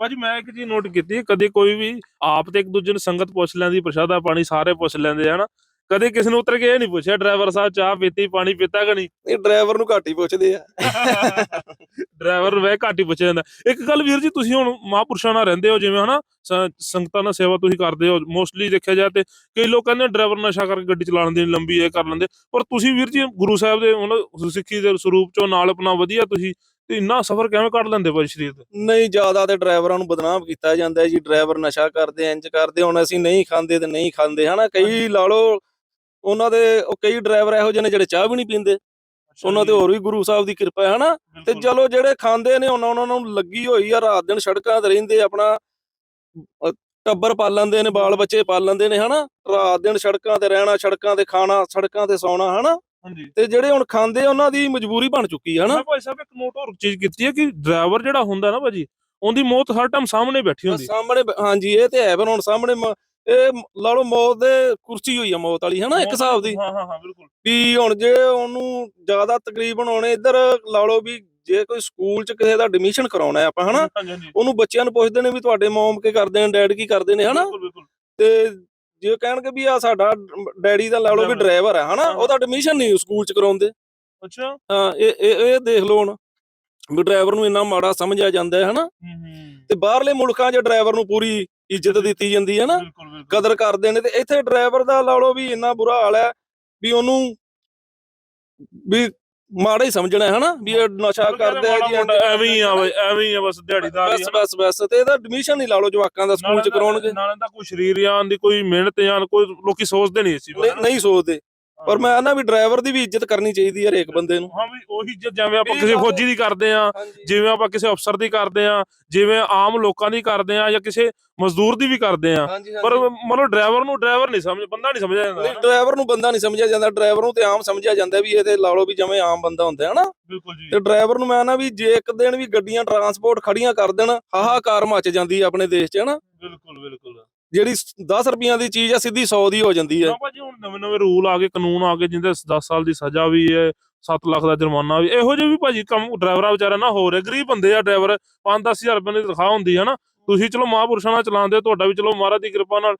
[SPEAKER 1] ਭਾਜੀ ਮੈਂ ਇੱਕ ਚੀਜ਼ ਨੋਟ ਕੀਤੀ ਕਦੇ ਕੋਈ ਵੀ ਆਪ ਤੇ ਇੱਕ ਦੂਜੇ ਨੂੰ ਸੰਗਤ ਪੁੱਛ ਲੈਂਦੀ ਪ੍ਰਸ਼ਾਦਾ ਪਾਣੀ ਸਾਰੇ ਪੁੱਛ ਲੈਂਦੇ ਹਨ? ਕਦੇ ਕਿਸੇ ਨੂੰ ਉਤਰ ਕੇ ਇਹ ਨਹੀਂ ਪੁੱਛਿਆ ਡਰਾਈਵਰ ਸਾਹਿਬ ਚਾਹ ਪੀਤੀ ਪਾਣੀ ਪੀਤਾ ਕਿ ਨਹੀਂ?
[SPEAKER 2] ਇਹ ਡਰਾਈਵਰ ਨੂੰ ਘੱਟ ਹੀ ਪੁੱਛਦੇ ਆ।
[SPEAKER 1] ਡਰਾਈਵਰ ਵੇ ਘੱਟ ਹੀ ਪੁੱਛਿਆ ਜਾਂਦਾ। ਇੱਕ ਗੱਲ ਵੀਰ ਜੀ ਤੁਸੀਂ ਹੁਣ ਮਹਾਂਪੁਰਸ਼ਾਂ ਨਾਲ ਰਹਿੰਦੇ ਹੋ ਜਿਵੇਂ ਹਨਾ ਸੰਗਤਾਂ ਨਾਲ ਸੇਵਾ ਤੁਸੀਂ ਕਰਦੇ ਹੋ ਮੋਸਟਲੀ ਦੇਖਿਆ ਜਾਏ ਤੇ ਕਈ ਲੋਕ ਕਹਿੰਦੇ ਡਰਾਈਵਰ ਨਸ਼ਾ ਕਰਕੇ ਗੱਡੀ ਚਲਾਉਣ ਦੀ ਲੰਬੀ ਇਹ ਕਰ ਲੈਂਦੇ। ਪਰ ਤੁਸੀਂ ਵੀਰ ਜੀ ਗੁਰੂ ਸਾਹਿਬ ਦੇ ਹੁਣ ਸਿੱਖੀ ਦੇ ਸਰੂਪ ਚੋਂ ਨਾਲ ਆਪਣਾ ਵਧੀਆ ਤੁਸੀਂ ਤੇ ਇੰਨਾ ਸਫ਼ਰ ਕਿਵੇਂ ਕੱਢ ਲੈਂਦੇ ਭਾਜੀ ਸਰੀਰ ਤੇ?
[SPEAKER 2] ਨਹੀਂ ਜ਼ਿਆਦਾ ਤੇ ਡਰਾਈਵਰਾਂ ਨੂੰ ਬਦਨਾਮ ਕੀਤਾ ਜਾਂਦਾ ਜੀ ਡਰਾਈਵਰ ਨਸ਼ਾ ਕਰਦੇ ਇੰਜ ਕਰਦੇ ਹੁਣ ਅਸੀਂ ਨਹੀਂ ਖਾਂਦੇ ਤੇ ਨਹੀਂ ਖਾਂਦੇ। ਹਨਾ ਕਈ ਲਾ ਲਓ ਉਹਨਾਂ ਦੇ ਉਹ ਕਈ ਡਰਾਈਵਰ ਇਹੋ ਜਿਹੇ ਨੇ ਜਿਹੜੇ ਚਾਹ ਵੀ ਨਹੀਂ ਪੀਂਦੇ। ਉਹਨਾਂ ਤੇ ਹੋਰ ਵੀ ਗੁਰੂ ਸਾਹਿਬ ਦੀ ਕਿਰਪਾ ਹੈ ਹਨਾ? ਤੇ। ਚਲੋ ਜਿਹੜੇ ਖਾਂਦੇ ਨੇ ਉਹਨਾਂ ਉਹਨਾਂ ਨੂੰ ਲੱਗੀ ਹੋਈ ਆ ਰਾਤ ਦਿਨ ਸੜਕਾਂ ਤੇ ਰਹਿੰਦੇ ਆਪਣਾ ਟੱਬਰ ਪਾਲਣਦੇ ਨੇ ਬਾਲ ਬੱਚੇ ਪਾਲਣਦੇ ਨੇ ਹਨਾ? ਰਾਤ ਦਿਨ ਸੜਕਾਂ ਤੇ ਰਹਿਣਾ ਸੜਕਾਂ ਤੇ ਖਾਣਾ ਸੜਕਾਂ ਤੇ ਸੌਣਾ ਹਨਾ? ਤੇ ਜਿਹੜੇ ਹੁਣ ਖਾਂਦੇ ਉਹਨਾਂ ਦੀ ਮਜਬੂਰੀ ਬਣ ਚੁੱਕੀ ਹੈ ਹਨਾ?
[SPEAKER 1] ਭਾਈ ਸਾਹਿਬ ਇੱਕ ਨੋਟ ਹੋਰ ਚੀਜ਼ ਕੀਤੀ ਹੈ ਕਿ ਡਰਾਈਵਰ ਜਿਹੜਾ ਹੁੰਦਾ ਨਾ ਭਾਜੀ ਉਹਦੀ ਮੌਤ ਹਰ ਟਾਈਮ ਸਾਹਮਣੇ ਬੈਠੀ ਹੁੰਦੀ।
[SPEAKER 2] ਸਾਹਮਣੇ ਹਾਂਜੀ ਇਹ ਤੇ ਹੈ ਪਰ ਹੁਣ ਸਾਹਮਣੇ ਇਹ ਲਾ ਲਓ ਮੌਤ ਦੇ ਕੁਰਸੀ ਹੋਈ ਆ ਮੌਤ ਵਾਲੀ ਹਨਾ ਇੱਕ ਹਿਸਾਬ ਦੀ?
[SPEAKER 1] ਹਾਂ ਹਾਂ ਹਾਂ ਬਿਲਕੁਲ।
[SPEAKER 2] ਵੀ ਹੁਣ ਜੇ ਉਹਨੂੰ ਜ਼ਿਆਦਾ ਤਕਰੀਬਨ ਹੁਣ ਇੱਧਰ ਲਾ ਲਓ ਵੀ ਜੇ ਕੋਈ ਸਕੂਲ ਚ ਕਿਸੇ ਦਾ ਐਡਮਿਸ਼ਨ ਕਰਾਉਣਾ ਹੈ ਆਪਾਂ ਹਨਾ
[SPEAKER 1] ਹਾਂਜੀ ਹਾਂਜੀ
[SPEAKER 2] ਉਹਨੂੰ ਬੱਚਿਆਂ ਨੂੰ ਪੁੱਛਦੇ ਨੇ ਵੀ ਤੁਹਾਡੇ ਮਮ ਕੀ ਕਰਦੇ ਨੇ ਡੈਡ ਕੀ ਕਰਦੇ ਨੇ ਹਨਾ?
[SPEAKER 1] ਬਿਲਕੁਲ ਬਿਲਕੁਲ।
[SPEAKER 2] ਤੇ ਜੇ ਕਹਿਣਗੇ ਵੀ ਆ ਸਾਡਾ ਡੈਡੀ ਦਾ ਲਾ ਲਓ ਵੀ। ਡਰਾਈਵਰ ਹੈ। ਹਨਾ। ਉਹਦਾ ਐਡਮਿਸ਼ਨ ਨਹੀਂ ਸਕੂਲ ਚ ਕਰਾਉਂਦੇ।
[SPEAKER 1] ਅੱਛਾ।
[SPEAKER 2] ਹਾਂ ਇਹ ਇਹ ਦੇਖ ਲਓ ਹੁਣ ਵੀ ਡਰਾਈਵਰ ਨੂੰ ਇੰਨਾ ਮਾੜਾ ਸਮਝਿਆ ਜਾਂਦਾ ਹੈ ਹਨਾ? ਤੇ ਬਾਹਰਲੇ ਮੁਲਕਾਂ 'ਚ ਡਰਾਈਵਰ ਨੂੰ ਪੂਰੀ ਇੱਜ਼ਤ ਦਿੱਤੀ ਜਾਂਦੀ ਹੈ ਨਾ।
[SPEAKER 1] ਬਿਲਕੁਲ ਬਿਲਕੁਲ।
[SPEAKER 2] ਕਦਰ ਕਰਦੇ ਨੇ ਤੇ ਇੱਥੇ ਡਰਾਈਵਰ ਦਾ ਲਾ ਲਓ ਵੀ ਇੰਨਾ ਬੁਰਾ ਹਾਲ ਹੈ ਵੀ ਉਹਨੂੰ ਵੀ ਮਾੜਾ ਹੀ ਸਮਝਣਾ ਹੈ ਹਨਾ ਵੀ ਇਹ ਨਸ਼ਾ ਕਰਦੇ ਆ ਜੀ
[SPEAKER 1] ਐਵੇਂ ਹੀ ਆ ਬਈ ਐਵੇਂ ਹੀ ਆ ਬਸ ਦਿਹਾੜੀਦਾਰ
[SPEAKER 2] ਬਸ। ਬਸ ਬਸ ਤੇ ਇਹਦਾ ਐਡਮਿਸ਼ਨ ਨਹੀਂ ਲਾ ਲਓ ਜਵਾਕਾਂ ਦਾ ਸਕੂਲ 'ਚ ਕਰਾਉਣਗੇ।
[SPEAKER 1] ਨਾਲੇ ਤਾਂ ਕੋਈ ਸਰੀਰ ਜਾਂ ਦੀ ਕੋਈ ਮਿਹਨਤ ਜਾਂ ਕੋਈ ਲੋਕੀ ਸੋਚਦੇ ਨਹੀਂ ਸੀ
[SPEAKER 2] ਨਹੀਂ- ਨਹੀਂ ਸੋਚਦੇ। ਪਰ ਮੈਂ ਆਨਾ ਵੀ ਡਰਾਈਵਰ ਦੀ ਵੀ ਇੱਜ਼ਤ ਕਰਨੀ ਚਾਹੀਦੀ ਹੈ ਹਰੇਕ ਬੰਦੇ ਨੂੰ।
[SPEAKER 1] ਹਾਂ ਵੀ ਉਹੀ ਜ- ਜਿਵੇਂ ਆਪਾਂ ਕਿਸੇ ਫੌਜੀ ਦੀ ਕਰਦੇ ਆ ਜਿਵੇਂ ਆਪਾਂ ਕਿਸੇ ਅਫਸਰ ਦੀ ਕਰਦੇ ਆ ਜਿਵੇਂ ਆਮ ਲੋਕਾਂ ਦੀ ਕਰਦੇ ਆ ਜਾਂ ਕਿਸੇ ਮਜ਼ਦੂਰ ਦੀ ਵੀ ਕਰਦੇ ਆ ਪਰ ਮਤਲਬ ਡਰਾਈਵਰ ਨੂੰ ਡਰਾਈਵਰ ਨਹੀਂ ਸਮਝ ਬੰਦਾ ਨਹੀਂ ਸਮਝਿਆ ਜਾਂਦਾ।
[SPEAKER 2] ਨਹੀਂ
[SPEAKER 1] ਨਾ।
[SPEAKER 2] ਡਰਾਈਵਰ ਨੂੰ ਬੰਦਾ ਨਹੀਂ ਸਮਝਿਆ ਜਾਂਦਾ। ਡਰਾਈਵਰ ਨੂੰ ਤੇ ਆਮ ਸਮਝਿਆ ਜਾਂਦਾ ਵੀ ਇਹ ਤੇ ਲਾ ਲਓ ਵੀ ਜਿਵੇਂ ਆਮ ਬੰਦਾ ਹੁੰਦਾ ਹੈ ਨਾ।
[SPEAKER 1] ਬਿਲਕੁਲ ਜੀ।
[SPEAKER 2] ਤੇ ਡਰਾਈਵਰ ਨੂੰ ਮੈਂ ਨਾ ਵੀ ਜੇ ਇੱਕ ਦਿਨ ਵੀ ਗੱਡੀਆਂ ਟਰਾਂਸਪੋਰਟ ਖੜੀਆਂ ਕਰ ਦੇਣ ਹਾਹਾਕਾਰ ਮਚ ਜਾਂਦੀ ਹੈ ਆਪਣੇ ਦੇਸ਼ 'ਚ ਹਨਾ
[SPEAKER 1] ਬਿਲਕੁਲ ਬਿਲਕੁਲ।
[SPEAKER 2] ਜਿਹੜੀ 10 ਰੁਪਈਆਂ ਦੀ ਚੀਜ਼ ਆ ਸਿੱਧੀ 100 ਦੀ ਹੋ ਜਾਂਦੀ ਹੈ।
[SPEAKER 1] ਹਾਂ ਭਾਜੀ ਹੁਣ ਨਵੇਂ ਨਵੇਂ ਰੂਲ ਆ ਗਏ ਕਾਨੂੰਨ ਆ ਗਏ ਜਿੰਦੇ 10 ਸਾਲ ਦੀ ਸਜ਼ਾ ਵੀ ਹੈ 7 ਲੱਖ ਦਾ ਜੁਰਮਾਨਾ ਵੀ ਇਹੋ ਜਿਹੇ ਵੀ ਭਾਜੀ ਕੰਮ ਡਰਾਈਵਰਾਂ ਵਿਚਾਰਾ ਨਾ ਹੋ। ਰਿਹਾ ਗਰੀਬ ਬੰਦੇ ਆ ਡਰਾਈਵਰ 5-10000 ਰੁਪਏ ਦੀ ਤਨਖਾਹ ਹੁੰਦੀ ਹੈ ਨਾ ਤੁਸੀਂ ਚਲੋ ਮਹਾਂਪੁਰਸ਼ਾਂ ਨਾਲ ਚਲਾਉਂਦੇ ਹੋ, ਤੁਹਾਡਾ ਵੀ ਚਲੋ ਮਹਾਰਾਜ ਦੀ ਕਿਰਪਾ ਨਾਲ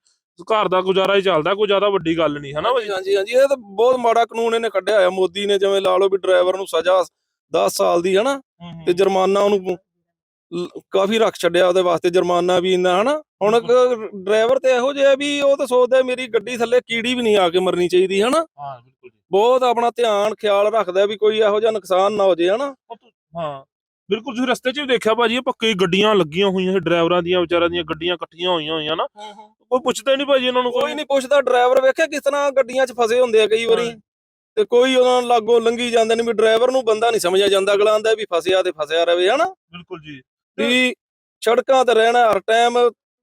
[SPEAKER 1] ਘਰ ਦਾ ਗੁਜ਼ਾਰਾ ਹੀ ਚੱਲਦਾ ਕੋਈ ਜ਼ਿਆਦਾ ਵੱਡੀ ਗੱਲ ਨਹੀਂ ਹੈ ਨਾ ਭਾਜੀ?
[SPEAKER 2] ਹਾਂਜੀ ਹਾਂਜੀ ਇਹ ਤਾਂ ਬਹੁਤ ਮਾੜਾ ਕਾਨੂੰਨ ਇਹਨੇ ਕੱਢਿਆ ਹੋਇਆ। ਮੋਦੀ ਨੇ ਜਿਵੇਂ ਲਾ ਲਓ ਵੀ ਡਰਾਈਵਰ ਨੂੰ ਸਜ਼ਾ 10 ਸਾਲ ਦੀ ਹਨਾ ਤੇ ਜੁਰਮਾਨਾ ਉਹਨੂੰ ਕਾਫੀ ਰੱਖ ਛੱਡਿਆ ਉਹਦੇ ਵਾਸਤੇ ਜੁਰਮਾਨਾ ਵੀ ਇੰਨਾ ਹਨਾ? ਹੁਣ ਡਰਾਈਵਰ ਤੇ ਇਹੋ ਜਿਹਾ ਵੀ ਉਹ ਤਾਂ ਸੋਚਦਾ ਮੇਰੀ ਗੱਡੀ ਥੱਲੇ ਕੀੜੀ ਵੀ ਨਹੀਂ ਆ ਕੇ ਮਰਨੀ ਚਾਹੀਦੀ ਹਨਾ?
[SPEAKER 1] ਹਾਂ ਬਿਲਕੁਲ ਜੀ।
[SPEAKER 2] ਬਹੁਤ ਆਪਣਾ ਧਿਆਨ ਖਿਆਲ ਰੱਖਦਾ ਵੀ ਕੋਈ ਇਹੋ ਜਿਹਾ ਨੁਕਸਾਨ ਨਾ ਹੋ ਜੇ ਹਨਾ?
[SPEAKER 1] ਹਾਂ। ਬਿਲਕੁਲ ਤੁਸੀਂ ਰਸਤੇ 'ਚ ਵੀ ਦੇਖਿਆ ਭਾਜੀ ਪੱਕੇ ਗੱਡੀਆਂ ਲੱਗੀਆਂ ਹੋਈਆਂ ਸੀ ਡਰਾਈਵਰਾਂ ਦੀਆਂ ਵਿਚਾਰਿਆਂ ਦੀਆਂ ਗੱਡੀਆਂ ਇਕੱਠੀਆਂ ਹੋਈਆਂ ਹੋਈਆਂ ਨਾ ਕੋਈ ਪੁੱਛਦਾ ਨਹੀਂ ਭਾਜੀ ਇਹਨਾਂ ਨੂੰ
[SPEAKER 2] ਕੋਈ ਨਹੀਂ ਪੁੱਛਦਾ ਡਰਾਈਵਰ ਵੇਖਿਆ ਕਿਸ ਤਰ੍ਹਾਂ ਗੱਡੀਆਂ 'ਚ ਫਸੇ ਹੁੰਦੇ ਆ ਕਈ ਵਾਰੀ? ਤੇ ਕੋਈ ਉਹਨਾਂ ਨੂੰ ਲਾਗੋਂ ਲੰਘੀ ਜਾਂਦੇ ਨੇ ਵੀ ਡਰਾਈਵਰ ਨੂੰ ਬੰਦਾ ਨਹੀਂ ਸਮਝਿਆ ਜਾਂਦਾ ਅਗਲਾ ਆਂਦਾ ਵੀ ਫਸਿਆ ਤੇ ਫਸਿਆ ਰਵੇ ਹਨਾ?
[SPEAKER 1] ਬਿਲਕੁਲ ਜੀ।
[SPEAKER 2] ਵੀ ਸੜਕਾਂ ਤੇ ਰਹਿਣਾ ਹਰ ਟਾਈਮ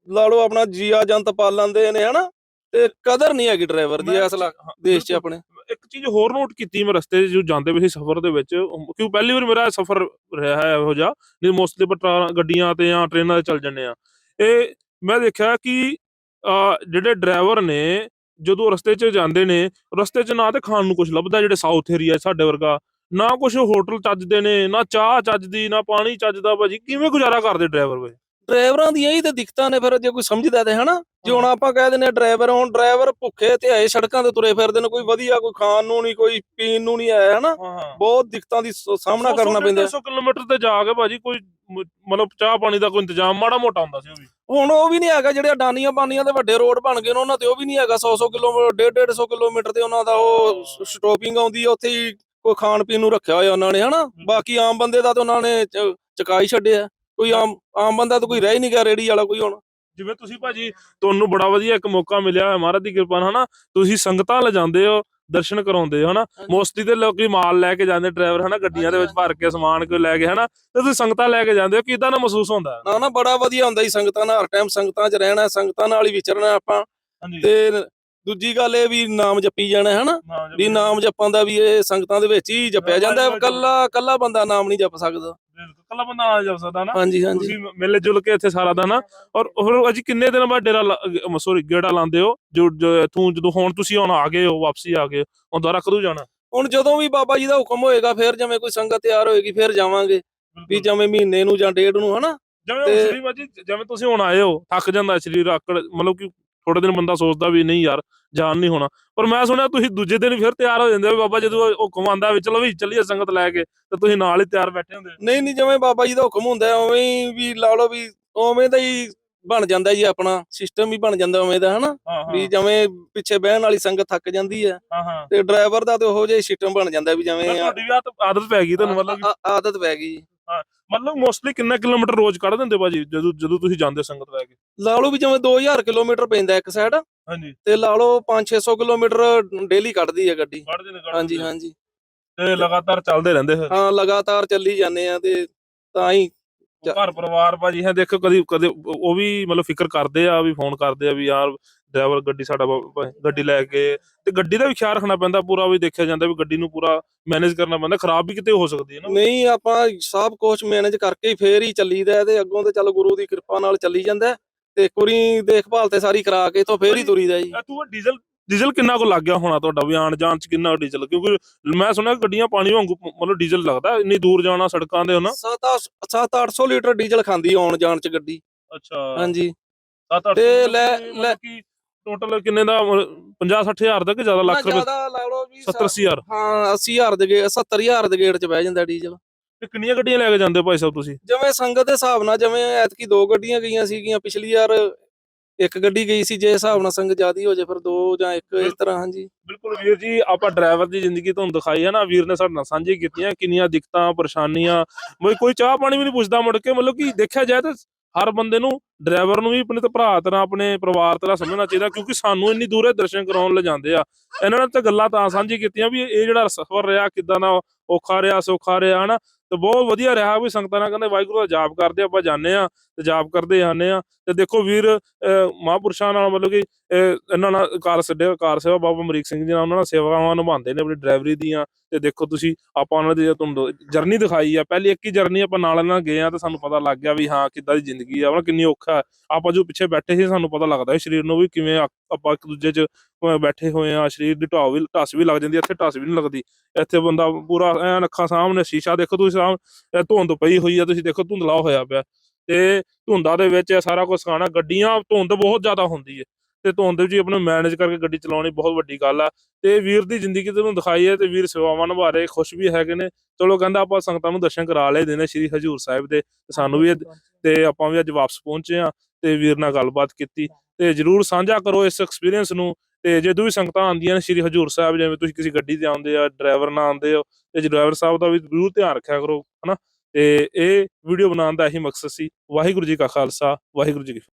[SPEAKER 2] ਲਾ ਲਓ ਆਪਣਾ ਜੀਆ ਜੰਤ ਪਾਲਣਦੇ ਨੇ ਹਨਾ? ਤੇ ਕਦਰ ਨਹੀਂ ਹੈਗੀ ਡਰਾਈਵਰ ਦੀ
[SPEAKER 1] ਹਾਂ,
[SPEAKER 2] ਦੇਸ਼ 'ਚ। ਆਪਣੇ।
[SPEAKER 1] ਇੱਕ ਚੀਜ਼ ਹੋਰ ਨੋਟ ਕੀਤੀ ਮੈਂ ਰਸਤੇ 'ਚ ਜੋ ਜਾਂਦੇ ਪਏ ਸੀ ਸਫ਼ਰ ਦੇ ਵਿੱਚ ਕਿਉਂ ਪਹਿਲੀ ਵਾਰ ਮੇਰਾ ਸਫ਼ਰ ਰਿਹਾ ਹੈ ਇਹੋ ਜਿਹਾ ਨਹੀਂ ਮੋਸਟਲੀ ਆਪਾਂ ਗੱਡੀਆਂ ਤੇ ਜਾਂ ਟ੍ਰੇਨਾਂ ਤੇ ਚੱਲ ਜੰਨੇ ਆ ਇਹ ਮੈਂ ਦੇਖਿਆ ਕਿ ਜਿਹੜੇ ਡਰਾਈਵਰ ਨੇ ਜਦੋਂ ਰਸਤੇ 'ਚ ਜਾਂਦੇ ਨੇ ਰਸਤੇ 'ਚ ਨਾ ਤੇ ਖਾਣ ਨੂੰ ਕੁਝ ਲੱਭਦਾ ਜਿਹੜੇ ਸਾਊਥ ਏਰੀਆ ਸਾਡੇ ਵਰਗਾ ਨਾ ਕੁਝ ਹੋਟਲ ਚੱਜਦੇ ਨੇ ਨਾ ਚਾਹ ਚੱਜਦੀ ਨਾ ਪਾਣੀ ਚੱਜਦਾ ਭਾਜੀ। ਕਿਵੇਂ ਗੁਜ਼ਾਰਾ ਕਰਦੇ ਡਰਾਈਵਰ ਵੇ
[SPEAKER 2] ਡਰਾਈਵਰਾਂ ਦੀਆਂ ਹੀ ਤੇ ਦਿੱਕਤਾਂ ਨੇ ਫਿਰ ਜੇ ਕੋਈ ਸਮਝਦਾ ਤੇ ਹਨਾ? ਜੇ ਹੁਣ ਆਪਾਂ ਕਹਿ ਆ ਡਰਾਈਵਰ ਹੁਣ ਡਰਾਈਵਰ ਭੁੱਖੇ ਤੇ ਆਏ ਸੜਕਾਂ ਤੇ ਤੁਰੇ ਫਿਰਦੇ ਨੇ ਕੋਈ ਵਧੀਆ ਕੋਈ ਖਾਣ ਨੂੰ ਨਹੀਂ ਕੋਈ ਪੀਣ ਨੂੰ ਨਹੀਂ ਆਇਆ ਹਨਾ? ਬਹੁਤ ਦਿੱਕਤਾਂ ਦੀ ਸਾਹਮਣਾ ਕਰਨਾ ਪੈਂਦਾ।
[SPEAKER 1] 100 ਕਿਲੋਮੀਟਰ ਤੇ ਜਾ ਕੇ ਭਾਜੀ ਕੋਈ ਮਤਲਬ ਚਾਹ ਪਾਣੀ ਦਾ ਕੋਈ ਇੰਤਜ਼ਾਮ ਮਾੜਾ ਮੋਟਾ ਹੁੰਦਾ ਸੀ ਉਹ ਵੀ।
[SPEAKER 2] ਹੁਣ ਉਹ ਵੀ ਨਹੀਂ ਹੈਗਾ ਜਿਹੜੇ ਅਡਾਨੀਆਂ ਬਾਨੀਆਂ ਦੇ ਵੱਡੇ ਰੋਡ ਬਣ ਗਏ ਨੇ ਉਹਨਾਂ ਤੇ ਉਹ ਵੀ ਨਹੀਂ ਹੈਗਾ। 100-100 ਕਿਲੋਮੀਟਰ 150 ਕਿਲੋਮੀਟਰ ਤੇ ਉਹਨਾਂ ਦਾ ਉਹ ਸਟਾਪਿੰਗ ਆਉਂਦੀ ਹੈ ਉੱਥੇ ਹੀ ਕੋਈ ਖਾਣ ਪੀਣ ਨੂੰ ਰੱਖਿਆ ਹੋਇਆ ਉਹਨਾਂ ਨੇ ਹਨਾ? ਬਾਕੀ ਆਮ ਬੰਦੇ ਦਾ ਤਾਂ ਉਹਨਾਂ ਨੇ ਚ- ਚੁਕਾ ਹੀ ਛੱਡਿਆ ਕੋਈ ਆਮ ਆਮ ਬੰਦਾ ਤਾਂ ਕੋਈ ਰਹਿ ਹੀ ਨਹੀਂ ਗਿਆ ਰੇੜੀ ਵਾਲਾ ਕੋਈ ਹੁਣ।
[SPEAKER 1] ਜਿਵੇਂ ਤੁਸੀਂ ਭਾਜੀ ਤੁਹਾਨੂੰ ਬੜਾ ਵਧੀਆ ਇੱਕ ਮੌਕਾ ਮਿਲਿਆ ਹੈ ਮਹਾਰਾਜ ਦੀ ਕਿਰਪਾ ਨਾਲ ਹਨਾ? ਤੁਸੀਂ ਸੰਗਤਾਂ ਲਿਜਾਂਦੇ ਹੋ ਦਰਸ਼ਨ ਕਰਾਉਂਦੇ ਹੋ ਹਨਾ? ਮੋਸਟਲੀ ਤੇ ਲੋਕੀ ਮਾਲ ਲੈ ਕੇ ਜਾਂਦੇ ਡਰਾਈਵਰ ਹਨਾ? ਗੱਡੀਆਂ ਦੇ ਵਿੱਚ ਭਰ ਕੇ ਸਮਾਨ ਕੋਈ ਲੈ ਕੇ ਹਨਾ? ਤੇ ਤੁਸੀਂ ਸੰਗਤਾਂ ਲੈ ਕੇ ਜਾਂਦੇ ਹੋ ਕਿਦਾਂ ਦਾ ਮਹਿਸੂਸ ਹੁੰਦਾ?
[SPEAKER 2] ਨਾ ਨਾ ਬੜਾ ਵਧੀਆ ਹੁੰਦਾ ਜੀ ਸੰਗਤਾਂ ਨਾਲ ਹਰ ਟਾਈਮ ਸੰਗਤਾਂ 'ਚ ਰਹਿਣਾ ਸੰਗਤਾਂ ਨਾਲ ਹੀ ਵਿਚਰਨਾ ਆਪਾਂ। ਤੇ ਦੂਜੀ ਗੱਲ ਇਹ ਵੀ ਨਾਮ ਜਪੀ ਜਾਣਾ
[SPEAKER 1] ਨਾਮ ਜਪੀ
[SPEAKER 2] ਵੀ ਨਾਮ ਜਪਾਂ ਦਾ ਵੀ ਇਹ ਸੰਗਤਾਂ ਦੇ ਵਿੱਚ ਹੀ ਜਪਿਆ ਜਾਂਦਾ ਹੈ। ਕੱਲਾ ਕੱਲਾ ਬੰਦਾ ਨਾਮ ਨਹੀਂ ਜਪ ਸਕਦਾ।
[SPEAKER 1] ਬਿਲਕੁਲ ਕੱਲਾ ਬੰਦਾ ਆ ਜਾ ਸਕਦਾ ਨਾ।
[SPEAKER 2] ਹਾਂਜੀ ਹਾਂਜੀ।
[SPEAKER 1] ਤੁਸੀਂ ਮਿਲ ਜੁਲ ਕੇ ਇੱਥੇ ਸਾਰਾ ਦਿਨ ਔਰ ਫਿਰ ਅੱਜ ਕਿੰਨੇ ਦਿਨ ਬਾਅਦ ਡੇਰਾ ਸੋਰੀ ਗੇੜਾ ਲਾਉਂਦੇ ਹੋ? ਜੋ ਇੱਥੋਂ ਜਦੋਂ ਹੁਣ ਤੁਸੀਂ ਹੁਣ ਆ ਗਏ ਹੋ ਵਾਪਸੀ ਆ ਗਏ ਹੁਣ ਦੁਬਾਰਾ ਕਦੋਂ ਜਾਣਾ?
[SPEAKER 2] ਹੁਣ ਜਦੋਂ ਵੀ ਬਾਬਾ ਜੀ ਦਾ ਹੁਕਮ ਹੋਏਗਾ ਫਿਰ ਜਿਵੇਂ ਕੋਈ ਸੰਗਤ ਤਿਆਰ ਹੋਏਗੀ ਫਿਰ ਜਾਵਾਂਗੇ। ਵੀ ਜਿਵੇਂ ਮਹੀਨੇ ਨੂੰ ਜਾਂ ਡੇਢ ਨੂੰ ਹਨਾ?
[SPEAKER 1] ਜਿਵੇਂ
[SPEAKER 2] ਤੇ-
[SPEAKER 1] ਸ੍ਰੀ ਬਾਜੀ ਜਿਵੇਂ ਤੁਸੀਂ ਹੁਣ ਆਏ ਹੋ ਥੱਕ ਜਾਂਦਾ ਸਰੀਰ ਆਕੜ ਮਤਲਬ ਕਿ ਥੋੜੇ ਦਿਨ ਬੰਦਾ ਸੋਚਦਾ ਵੀ ਨਹੀਂ ਯਾਰ ਜਾਨ ਨਹੀਂ ਹੋਣਾ। ਪਰ ਮੈਂ ਸੁਣਿਆ ਤੁਸੀਂ ਦੂਜੇ ਦਿਨ ਫਿਰ ਤਿਆਰ ਹੋ ਜਾਂਦੇ ਹੋ ਵੀ ਬਾਬਾ ਜਦੋਂ ਹੁਕਮ ਆਂਦਾ ਵੀ ਚਲੋ ਵੀ ਚੱਲੀਏ ਸੰਗਤ ਲੈ ਕੇ ਤੇ ਤੁਸੀਂ ਨਾਲ ਹੀ ਤਿਆਰ ਬੈਠੇ ਹੁੰਦੇ।
[SPEAKER 2] ਨਹੀਂ ਨਹੀਂ ਜਿਵੇਂ ਬਾਬਾ ਜੀ ਦਾ ਹੁਕਮ ਹੁੰਦਾ ਉਵੇਂ ਹੀ ਵੀ ਲਾ ਲਓ ਵੀ ਉਵੇਂ ਦਾ ਹੀ ਬਣ ਜਾਂਦਾ ਜੀ ਆਪਣਾ ਸਿਸਟਮ ਹੀ ਬਣ ਜਾਂਦਾ ਉਵੇਂ ਦਾ ਹਨਾ? ਵੀ ਜਿਵੇਂ ਪਿੱਛੇ ਬਹਿਣ ਵਾਲੀ ਸੰਗਤ ਥੱਕ ਜਾਂਦੀ ਹੈ ਤੇ ਡਰਾਈਵਰ ਦਾ ਤੇ ਉਹੋ ਜਿਹਾ ਸਿਸਟਮ ਬਣ ਜਾਂਦਾ ਵੀ ਜਿਵੇਂ
[SPEAKER 1] ਤੁਹਾਡੀ ਵੀ ਆਦਤ ਪੈ ਗਈ ਤੁਹਾਨੂੰ ਮਤਲਬ
[SPEAKER 2] ਆਦਤ ਪੈ ਗਈ
[SPEAKER 1] ਮਤਲਬ ਮੋਸਟਲੀ ਕਿੰਨਾ ਕਿਲੋਮੀਟਰ ਰੋਜ਼ ਕੱਢ ਦਿੰਦੇ ਭਾਜੀ ਜਦੋਂ ਜਦੋਂ ਤੁਸੀਂ ਜਾਂਦੇ ਸੰਗਤ ਲੈ ਕੇ?
[SPEAKER 2] ਲਾ ਲਓ ਵੀ ਜਿਵੇਂ 2000 ਕਿਲੋਮੀਟਰ ਪੈਂਦਾ ਇੱਕ ਸਾਈਡ
[SPEAKER 1] ਹਾਂਜੀ।
[SPEAKER 2] ਤੇ ਲਾ ਲਓ 5-600 ਕਿਲੋਮੀਟਰ ਡੇਲੀ ਕੱਢਦੀ ਹੈ ਗੱਡੀ।
[SPEAKER 1] ਕੱਢਦੇ ਨੇ ਕੱਢਦੇ
[SPEAKER 2] ਹਾਂਜੀ
[SPEAKER 1] ਨੇ।
[SPEAKER 2] ਹਾਂਜੀ।
[SPEAKER 1] ਤੇ ਲਗਾਤਾਰ ਚੱਲਦੇ ਰਹਿੰਦੇ ਫਿਰ?
[SPEAKER 2] ਹਾਂ ਲਗਾਤਾਰ ਚੱਲੀ ਜਾਂਦੇ ਆ ਤੇ ਤਾਂ ਹੀ
[SPEAKER 1] ਘਰ ਪਰਿਵਾਰ ਭਾਜੀ ਹੈ ਦੇਖੋ ਕਦੀ ਕਦੇ ਉਹ ਵੀ ਮਤਲਬ ਫਿਕਰ ਕਰਦੇ ਆ ਵੀ ਫੋਨ ਕਰਦੇ ਆ ਵੀ ਯਾਰ ਡਰਾਈਵਰ ਗੱਡੀ ਸਾਡਾ ਗੱਡੀ ਲੈ ਕੇ ਤੇ ਗੱਡੀ ਦਾ ਵੀ ਖਿਆਲ ਰੱਖਣਾ ਪੈਂਦਾ ਪੂਰਾ ਵੀ ਦੇਖਿਆ ਜਾਂਦਾ ਵੀ ਗੱਡੀ ਨੂੰ ਪੂਰਾ ਮੈਨੇਜ ਕਰਨਾ ਪੈਂਦਾ ਖਰਾਬ ਵੀ ਕਿਤੇ ਹੋ ਸਕਦੀ ਹੈ ਨਾ।
[SPEAKER 2] ਨਹੀਂ ਆਪਾਂ ਸਭ ਕੁਝ ਮੈਨੇਜ ਕਰਕੇ ਹੀ ਫੇਰ ਹੀ ਚੱਲੀਦਾ ਹੈ ਤੇ ਅੱਗੋਂ ਤੇ ਚੱਲ ਗੁਰੂ ਦੀ ਕਿਰਪਾ ਨਾਲ ਚੱਲੀ ਜਾਂਦਾ। ਹੈ ਤੇ ਕੁਰੀ ਦੇਖਭਾਲ ਤੇ ਸਾਰੀ ਕਰਾ ਕੇ ਤੋਂ ਫੇਰ ਹੀ ਤੁਰੀਦਾ ਜੀ।
[SPEAKER 1] ਇਹ ਤੂੰ ਡੀਜ਼ਲ ਡੀਜ਼ਲ ਕਿੰਨਾ ਕੁ ਲੱਗ ਗਿਆ ਹੋਣਾ ਤੁਹਾਡਾ ਵੀ ਆਣ ਜਾਣ ਚ ਕਿੰਨਾ ਡੀਜ਼ਲ? ਕਿਉਂਕਿ ਮੈਂ ਸੁਣਿਆ ਗੱਡੀਆਂ ਪਾਣੀ ਵਾਂਗੂ ਮਤਲਬ ਡੀਜ਼ਲ ਲੱਗਦਾ ਇੰਨੀ ਦੂਰ ਜਾਣਾ ਸੜਕਾਂ ਦੇ ਹਨਾ?
[SPEAKER 2] 7-800 ਲੀਟਰ ਡੀਜ਼ਲ ਖਾਂਦੀ ਆਉਣ ਜਾਣ ਚ ਗੱਡੀ।
[SPEAKER 1] ਅੱਛਾ।
[SPEAKER 2] ਹਾਂਜੀ।
[SPEAKER 1] 7-8
[SPEAKER 2] ਤੇ ਲੈ- ਲੈ-
[SPEAKER 1] ਟੋਟਲ ਕਿੰਨੇ ਦਾ 50 60000 ਦਾ ਕਿ ਜ਼ਿਆਦਾ ਲੱਖ ਰੁਪਏ?
[SPEAKER 2] ਜ਼ਿਆਦਾ ਲਾ ਲਓ ਵੀ
[SPEAKER 1] 70 80000
[SPEAKER 2] ਹਾਂ 80000 ਦੇ ਗੇ 70000 ਦੇ ਗੇੜ ਚ ਬਹਿ ਜਾਂਦਾ ਡੀਜ਼ਲ।
[SPEAKER 1] ਤੇ ਕਿੰਨੀਆਂ ਗੱਡੀਆਂ ਲੈ ਕੇ ਜਾਂਦੇ ਹੋ ਭਾਈ ਸਾਹਿਬ ਤੁਸੀਂ?
[SPEAKER 2] ਜਿਵੇਂ ਸੰਗਤ ਦੇ ਹਿਸਾਬ ਨਾਲ ਜਿਵੇਂ ਐਤਕੀ ਦੋ ਗੱਡੀਆਂ ਗਈਆਂ ਸੀਗੀਆਂ ਪਿਛਲੀ ਵਾਰ ਇੱਕ ਗੱਡੀ ਗਈ ਸੀ ਜੇ ਹਿਸਾਬ ਨਾਲ ਸੰਗਤ ਜ਼ਿਆਦੀ ਹੋ ਜਾਏ ਫਿਰ ਦੋ ਜਾਂ ਇੱਕ ਇਸ ਤਰ੍ਹਾਂ ਹਾਂਜੀ।
[SPEAKER 1] ਬਿਲਕੁਲ ਵੀਰ ਜੀ ਆਪਾਂ ਡਰਾਈਵਰ ਦੀ ਜ਼ਿੰਦਗੀ ਤੁਹਾਨੂੰ ਦਿਖਾਈ ਹੈ ਨਾ ਵੀਰ ਨੇ ਸਾਡੇ ਨਾਲ ਸਾਂਝੀ ਕੀਤੀਆਂ ਕਿੰਨੀਆਂ ਦਿੱਕਤਾਂ ਪਰੇਸ਼ਾਨੀਆਂ ਮਤਲਬ ਕੋਈ ਚਾਹ ਪਾਣੀ ਵੀ ਨਹੀਂ ਪੁੱਛਦਾ ਮੁੜ ਕੇ ਮਤਲਬ ਕਿ ਦੇਖਿਆ ਜਾਏ ਤਾਂ ਹਰ ਬੰਦੇ ਨੂੰ ਡਰਾਈਵਰ ਨੂੰ ਵੀ ਆਪਣੇ ਤੇ ਭਰਾ ਤਰ੍ਹਾਂ ਆਪਣੇ ਪਰਿਵਾਰ ਤਰ੍ਹਾਂ ਸਮਝਣਾ ਚਾਹੀਦਾ ਕਿਉਂਕਿ ਸਾਨੂੰ ਇੰਨੀ ਦੂਰੇ ਦਰਸ਼ਨ ਕਰਾਉਣ ਲੈ ਜਾਂਦੇ ਆ। ਇਹਨਾਂ ਨਾਲ ਤਾਂ ਗੱਲਾਂ ਤਾਂ ਸਾਂਝੀ ਕੀਤੀਆਂ ਵੀ ਇਹ ਜਿਹੜਾ ਸਫ਼ਰ ਰਿਹਾ ਕਿਦਾਂ ਦਾ ਔਖਾ ਰਿਹਾ ਸੌਖਾ ਰਿਹਾ ਹਨਾ? ਤੇ ਬਹੁਤ ਵਧੀਆ ਰਿਹਾ ਵੀ ਸੰਗਤਾਂ ਨਾਲ ਕਹਿੰਦੇ ਵਾਹਿਗੁਰੂ ਦਾ ਜਾਪ ਕਰਦੇ ਆਪਾਂ ਜਾਂਦੇ ਆ ਤੇ ਜਾਪ ਕਰਦੇ ਆਨੇ ਆ ਤੇ ਦੇਖੋ ਵੀਰ ਅਹ ਮਹਾਂਪੁਰਸ਼ਾਂ ਨਾਲ ਮਤਲਬ ਕਿ ਇਹਨਾਂ ਨਾਲ ਕਾਰ ਸੱਡੇ ਕਾਰ ਸੇਵਾ ਬਾਬਾ ਅਮਰੀਕ ਸਿੰਘ ਜੀ ਨਾਲ ਉਹਨਾਂ ਨਾਲ ਸੇਵਾਵਾਂ ਨਿਭਾਉਂਦੇ ਨੇ ਆਪਣੀ ਡਰਾਈਵਰੀ ਦੀਆਂ। ਤੇ ਦੇਖੋ ਤੁਸੀਂ ਆਪਾਂ ਉਹਨਾਂ ਦੀ ਤੁਹਾਨੂੰ ਜਰਨੀ ਦਿਖਾਈ ਆ ਪਹਿਲੀ ਇੱਕ ਹੀ ਜਰਨੀ ਆਪਾਂ ਨਾਲ ਇਹਨਾਂ ਗਏ ਆ ਤੇ ਸਾਨੂੰ ਪਤਾ ਲੱਗ ਗਿਆ ਵੀ ਹਾਂ ਕਿੱਦਾਂ ਦੀ ਜ਼ਿੰਦਗੀ ਆ ਉਹਨਾਂ ਕਿੰਨੀ ਔਖਾ ਹੈ। ਆਪਾਂ ਜੋ ਪਿੱਛੇ ਬੈਠੇ ਸੀ ਸਾਨੂੰ ਪਤਾ ਲੱਗਦਾ ਸਰੀਰ ਨੂੰ ਵੀ ਕਿਵੇਂ ਆਪਾਂ ਇੱਕ ਦੂਜੇ 'ਚ ਬੈਠੇ ਹੋਏ ਆ ਸਰੀਰ ਦੀ ਢਾਹ ਵੀ ਟੱਸ ਵੀ ਲੱਗ ਜਾਂਦੀ ਹੈ, ਇੱਥੇ ਟੱਸ ਵੀ ਨਹੀਂ ਲੱਗਦੀ। ਇੱਥੇ ਬੰਦਾ ਪੂਰਾ ਐਨ ਅੱਖਾਂ ਸਾਹਮਣੇ ਸ਼ੀਸ਼ਾ ਦੇਖੋ ਤੁਸੀਂ ਸਾਹਮ ਧੁੰਦ ਪਈ ਹੋਈ ਆ ਤੁਸੀਂ ਦੇਖੋ ਧੁੰਦਲਾ ਹੋਇਆ ਪਿਆ। ਤੇ ਧੁੰਦਾਂ ਦੇ ਵਿੱਚ ਇਹ ਸਾਰਾ ਕੁਝ ਸਿਖਾਉਣਾ, ਗੱਡੀਆਂ, ਧੁੰਦ ਬਹੁਤ ਜ਼ਿਆਦਾ ਹੁੰਦੀ ਹੈ ਤੇ ਧੁੰਦ ਵਿੱਚ ਆਪਣਾ ਮੈਨੇਜ ਕਰਕੇ ਗੱਡੀ ਚਲਾਉਣੀ ਬਹੁਤ ਵੱਡੀ ਗੱਲ ਆ। ਤੇ ਵੀਰ ਦੀ ਜ਼ਿੰਦਗੀ ਤੁਹਾਨੂੰ ਦਿਖਾਈ ਹੈ ਤੇ ਵੀਰ ਸੇਵਾਵਾਂ ਨਿਭਾ ਰਹੇ, ਖੁਸ਼ ਵੀ ਹੈਗੇ ਨੇ। ਚਲੋ ਕਹਿੰਦਾ ਆਪਾਂ ਸੰਗਤਾਂ ਨੂੰ ਦਰਸ਼ਨ ਕਰਾ ਲਏ ਦੇ ਸ਼੍ਰੀ ਹਜੂਰ ਸਾਹਿਬ ਦੇ। ਸਾਨੂੰ ਵੀ ਤੇ ਆਪਾਂ ਵੀ ਅੱਜ ਵਾਪਸ ਪਹੁੰਚੇ ਆ ਤੇ ਵੀਰ ਨਾਲ ਗੱਲਬਾਤ ਕੀਤੀ। ਤੇ ਜਰੂਰ ਸਾਂਝਾ ਕਰੋ ਇਸ ਐਕਸਪੀਰੀਅੰਸ ਨੂੰ। ਤੇ ਜਦੋਂ ਵੀ ਸੰਗਤਾਂ ਆਉਂਦੀਆਂ ਨੇ ਸ਼੍ਰੀ ਹਜੂਰ ਸਾਹਿਬ, ਜਿਵੇਂ ਤੁਸੀਂ ਕਿਸੇ ਗੱਡੀ ਤੇ ਆਉਂਦੇ ਆ ਡਰਾਈਵਰ ਨਾਲ ਆਉਂਦੇ ਹੋ, ਤੇ ਡਰਾਈਵਰ ਸਾਹਿਬ ਦਾ ਵੀ ਜ਼ਰੂਰ ਧਿਆਨ ਰੱਖਿਆ ਕਰੋ, ਹਨਾ? ਤੇ ਇਹ ਵੀਡੀਓ ਬਣਾਉਣ ਦਾ ਇਹੀ ਮਕਸਦ ਸੀ। ਵਾਹਿਗੁਰੂ ਜੀ ਕਾ ਖਾਲਸਾ, ਵਾਹਿਗੁਰੂ ਜੀ ਕੀ ਫਤਿਹ।